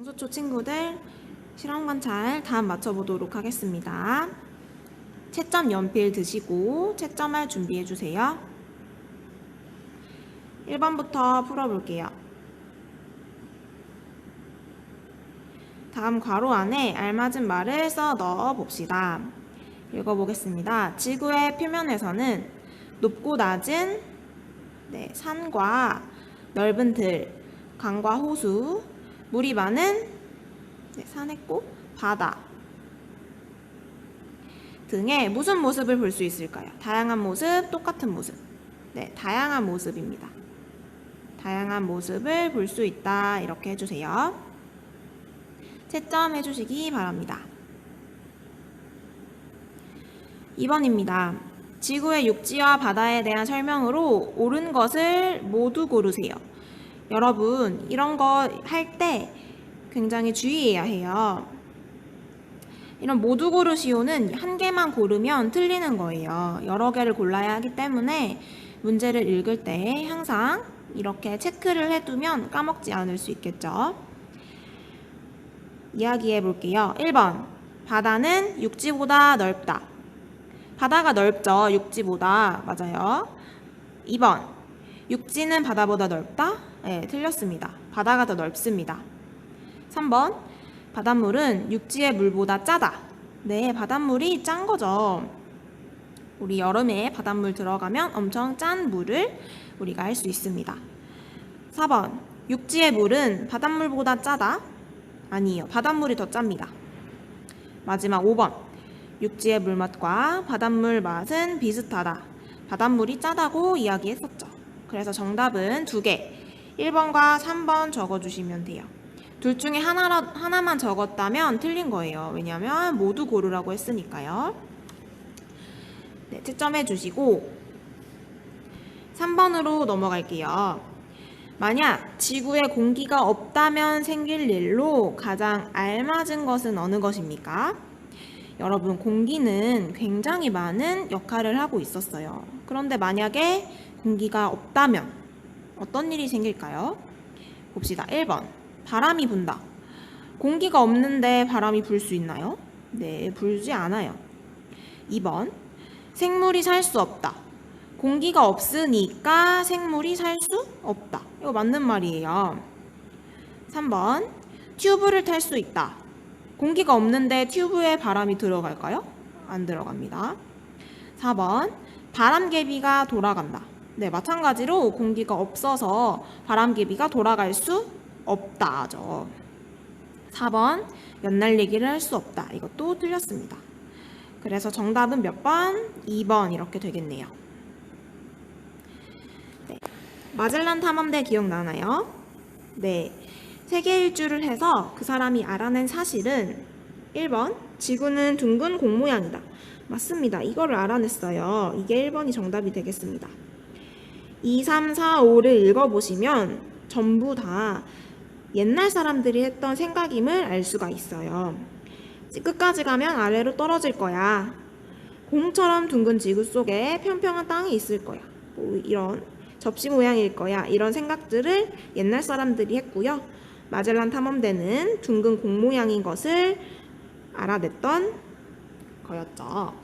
영수초 친구들 실험 관찰 다음 맞춰보도록 하겠습니다. 채점 연필 드시고 채점할 준비해 주세요. 1번부터 풀어볼게요. 다음 괄호 안에 알맞은 말을 써 넣어 봅시다. 읽어보겠습니다. 지구의 표면에서는 높고 낮은 네, 산과 넓은 들, 강과 호수, 물이 많은 네, 산했고 바다 등의 무슨 모습을 볼 수 있을까요? 다양한 모습, 똑같은 모습. 네, 다양한 모습입니다. 다양한 모습을 볼 수 있다. 이렇게 해주세요. 채점 해 주시기 바랍니다. 2번입니다. 지구의 육지와 바다에 대한 설명으로 옳은 것을 모두 고르세요. 여러분, 이런 거 할 때 굉장히 주의해야 해요. 이런 모두 고르시오는 한 개만 고르면 틀리는 거예요. 여러 개를 골라야 하기 때문에 문제를 읽을 때 항상 이렇게 체크를 해두면 까먹지 않을 수 있겠죠. 이야기해 볼게요. 1번. 바다는 육지보다 넓다. 바다가 넓죠. 육지보다. 맞아요. 2번. 육지는 바다보다 넓다? 네, 틀렸습니다. 바다가 더 넓습니다. 3번. 바닷물은 육지의 물보다 짜다. 네, 바닷물이 짠 거죠. 우리 여름에 바닷물 들어가면 엄청 짠 물을 우리가 알 수 있습니다. 4번. 육지의 물은 바닷물보다 짜다? 아니요. 바닷물이 더 짭니다. 마지막 5번. 육지의 물맛과 바닷물 맛은 비슷하다. 바닷물이 짜다고 이야기했었죠. 그래서 정답은 두 개. 1번과 3번 적어주시면 돼요. 둘 중에 하나, 하나만 적었다면 틀린 거예요. 왜냐하면 모두 고르라고 했으니까요. 네, 채점해 주시고 3번으로 넘어갈게요. 만약 지구에 공기가 없다면 생길 일로 가장 알맞은 것은 어느 것입니까? 여러분, 공기는 굉장히 많은 역할을 하고 있었어요. 그런데 만약에 공기가 없다면 어떤 일이 생길까요? 봅시다. 1번. 바람이 분다. 공기가 없는데 바람이 불 수 있나요? 네, 불지 않아요. 2번. 생물이 살 수 없다. 공기가 없으니까 생물이 살 수 없다. 이거 맞는 말이에요. 3번. 튜브를 탈 수 있다. 공기가 없는데 튜브에 바람이 들어갈까요? 안 들어갑니다. 4번. 바람개비가 돌아간다. 네, 마찬가지로 공기가 없어서 바람개비가 돌아갈 수 없다죠. 4번. 연날리기를 할 수 없다. 이것도 틀렸습니다. 그래서 정답은 몇 번? 2번 이렇게 되겠네요. 네. 마젤란 탐험대 기억나나요? 네. 세계 일주를 해서 그 사람이 알아낸 사실은 1번 지구는 둥근 공 모양이다. 맞습니다. 이거를 알아냈어요. 이게 1번이 정답이 되겠습니다. 2, 3, 4, 5를 읽어보시면 전부 다 옛날 사람들이 했던 생각임을 알 수가 있어요. 끝까지 가면 아래로 떨어질 거야. 공처럼 둥근 지구 속에 평평한 땅이 있을 거야. 뭐 이런 접시 모양일 거야. 이런 생각들을 옛날 사람들이 했고요. 마젤란 탐험대는 둥근 공 모양인 것을 알아냈던 거였죠.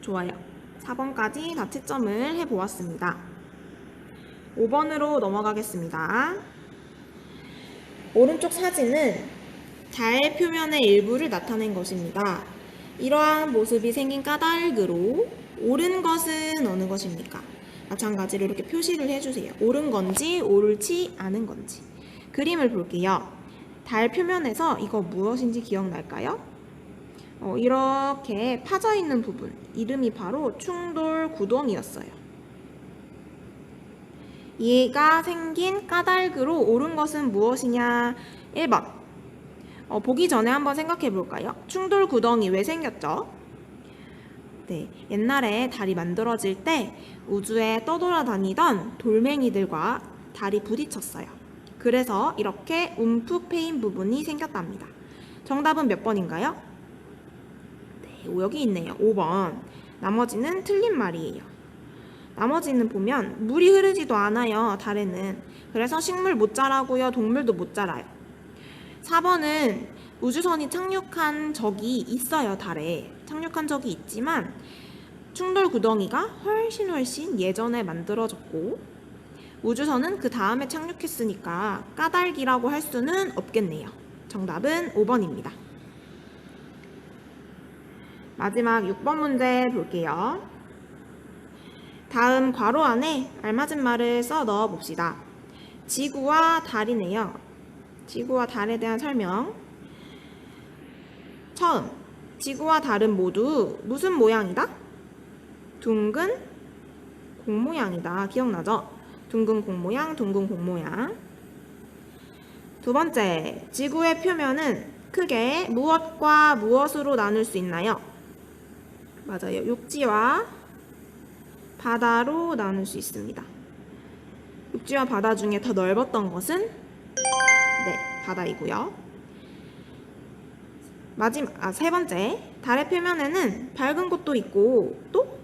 좋아요. 4번까지 다 채점을 해보았습니다. 5번으로 넘어가겠습니다. 오른쪽 사진은 달 표면의 일부를 나타낸 것입니다. 이러한 모습이 생긴 까닭으로 옳은 것은 어느 것입니까? 마찬가지로 이렇게 표시를 해주세요. 옳은 건지 옳지 않은 건지. 그림을 볼게요. 달 표면에서 이거 무엇인지 기억날까요? 어, 이렇게 파져 있는 부분, 이름이 바로 충돌 구덩이였어요. 얘가 생긴 까닭으로 옳은 것은 무엇이냐? 1번. 어, 보기 전에 한번 생각해 볼까요? 충돌 구덩이 왜 생겼죠? 네, 옛날에 달이 만들어질 때 우주에 떠돌아다니던 돌멩이들과 달이 부딪혔어요. 그래서 이렇게 움푹 패인 부분이 생겼답니다. 정답은 몇 번인가요? 네, 여기 있네요. 5번. 나머지는 틀린 말이에요. 나머지는 보면 물이 흐르지도 않아요. 달에는. 그래서 식물 못 자라고요. 동물도 못 자라요. 4번은 우주선이 착륙한 적이 있어요, 달에. 착륙한 적이 있지만 충돌 구덩이가 훨씬 훨씬 예전에 만들어졌고 우주선은 그 다음에 착륙했으니까 까닭이라고 할 수는 없겠네요. 정답은 5번입니다. 마지막 6번 문제 볼게요. 다음 괄호 안에 알맞은 말을 써 넣어 봅시다. 지구와 달이네요. 지구와 달에 대한 설명. 처음, 지구와 달은 모두 무슨 모양이다? 둥근 공 모양이다. 기억나죠? 둥근 공 모양, 둥근 공 모양. 두 번째, 지구의 표면은 크게 무엇과 무엇으로 나눌 수 있나요? 맞아요. 육지와 바다로 나눌 수 있습니다. 육지와 바다 중에 더 넓었던 것은 네, 바다이고요. 마지막 아, 세 번째. 달의 표면에는 밝은 곳도 있고 또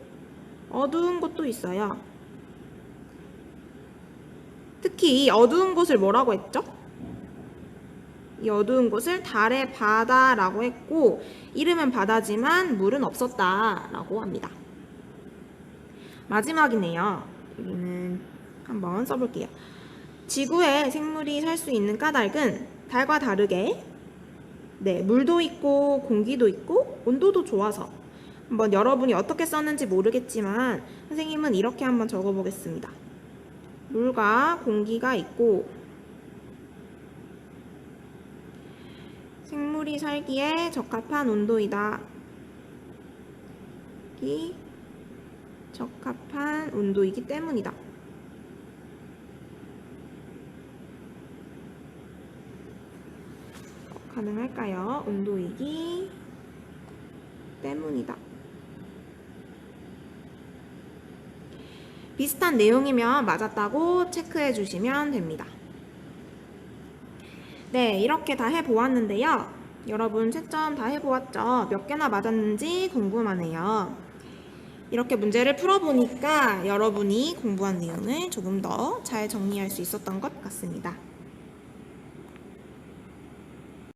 어두운 곳도 있어요. 특히 이 어두운 곳을 뭐라고 했죠? 이 어두운 곳을 달의 바다라고 했고 이름은 바다지만 물은 없었다라고 합니다. 마지막이네요. 여기는 한번 써볼게요. 지구에 생물이 살 수 있는 까닭은 달과 다르게 네, 물도 있고 공기도 있고 온도도 좋아서 한번 여러분이 어떻게 썼는지 모르겠지만 선생님은 이렇게 한번 적어보겠습니다. 물과 공기가 있고 생물이 살기에 적합한 온도이다. 이 적합한 온도이기 때문이다. 가능할까요? 온도이기 때문이다. 비슷한 내용이면 맞았다고 체크해 주시면 됩니다. 네, 이렇게 다 해보았는데요. 여러분 채점 다 해보았죠? 몇 개나 맞았는지 궁금하네요. 이렇게 문제를 풀어보니까 여러분이 공부한 내용을 조금 더 잘 정리할 수 있었던 것 같습니다.